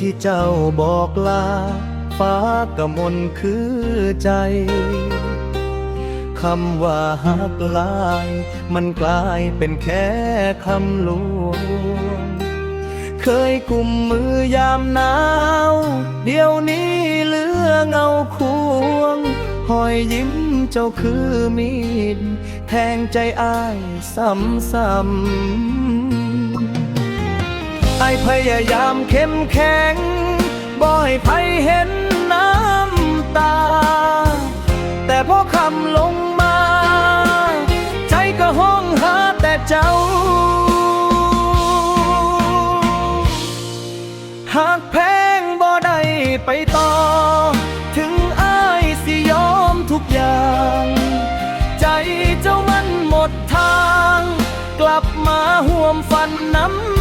ที่เจ้าบอกลา ฟ้ากะมนคือใจคำว่าหักลาย มันกลายเป็นแค่คำลวง เคยกุมมือยามหนาว เดี๋ยวนี้เหลือเงาควง หอยยิ้มเจ้าคือมีด แทงใจอ้ายซ้ำซ้ำ ไอพยายามเข้มแข็ง บ่ให้ไผเห็นน้ำตา แต่พอคำลงมา ใจก็ห้องหาแต่เจ้า หากแพงบ่ได้ไปต่อ ถึงอ้ายสิยอมทุกอย่าง ใจเจ้ามันหมดทาง กลับมาห่วมฟันน้ำ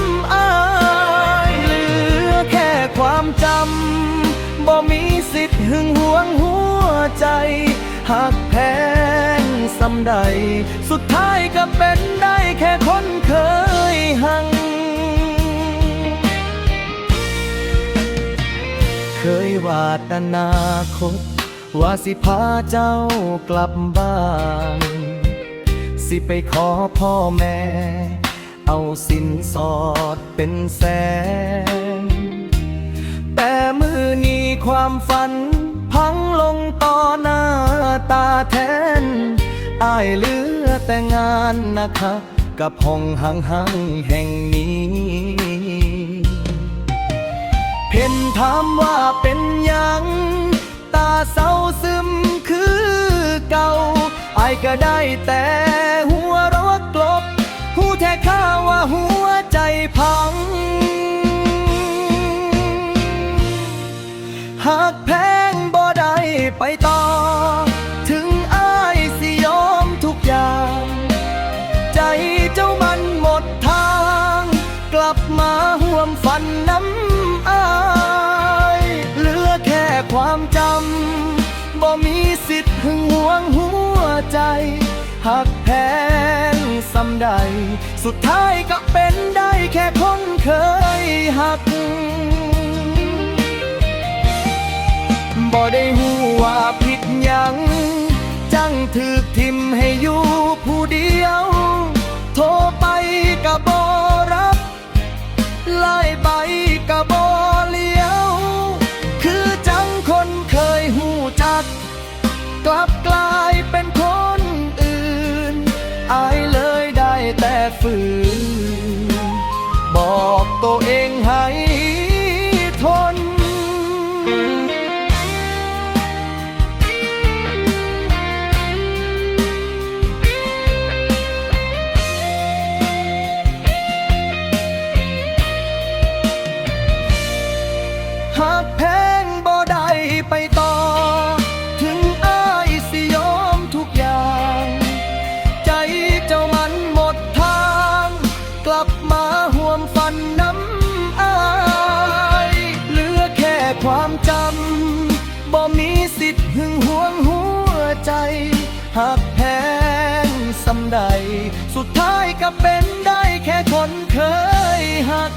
ำบ่มีสิทธิ์หึงหวงหัวใจ หากแพงสำใด สุดท้ายก็เป็นได้แค่คนเคยหัง เคยวาดอนาคต ว่าสิพาเจ้ากลับบ้าน สิไปขอพ่อแม่ เอาสินสอดเป็นแสน ความฝัน พังลงต่อหน้าตาแทนอายเหลือแต่งานนะคะ กับห้องห่างแห่งนี้ เพ่นถามว่าเป็นยัง ตาเศร้าซึมคือเก่าอายก็ได้แต่ ห่วมฝันน้ำอายเหลือแค่ความจำบ่มีสิทธิ์หึงหวงหัวใจหักแพงสำใด สุดท้ายก็เป็นได้แค่คนเคยหักบ่ได้หูว่าผิดยังจังถึกทิมให้อยู่ผู้เดียว โทรไปก็บ่รับ ไปกะบ่เลี้ยว คือจังคนเคยหูจัก กลับกลายเป็นคนอื่น อายเลยได้แต่ฝืน บอกตัวเองให้ทน ใด สุดท้ายก็เป็นได้แค่คนเคยหัก